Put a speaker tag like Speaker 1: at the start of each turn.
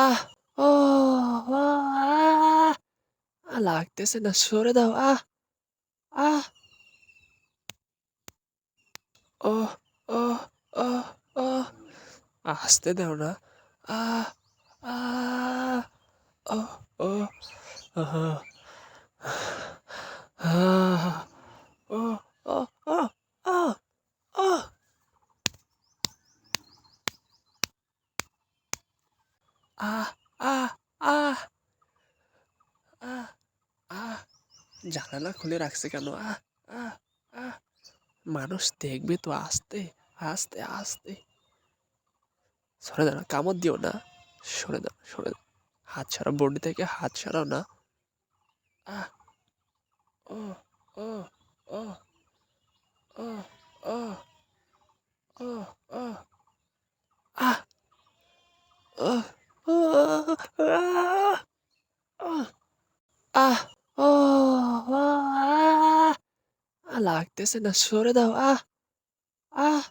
Speaker 1: আহ! ও! ও! লাগতেছে না, সরে দাও। আহ! আহ! ওহ! ওহ! ওহ! ওহ! আসতে দাও না। আহ! আহ! ওহ! ওহ! আহা! আহ! ওহ! ওহ! আহ! আহ! আহ! আহ! জানালা খুলে রাখছে কেন? আহ! আহ! মানুষ দেখবে তো আস্তে, আস্তে, আস্তে। সরে দাঁড়া কামড় দিও না। সরে দাও, সরে। হাত ছাড়া বডি থেকে হাত সরাও না। আহ! ওহ! ওহ! ওহ! ওহ! ওহ! ওহ! ওহ! আহ! ওহ! লাগতেছে না, সরে দাও। আহ! আহ!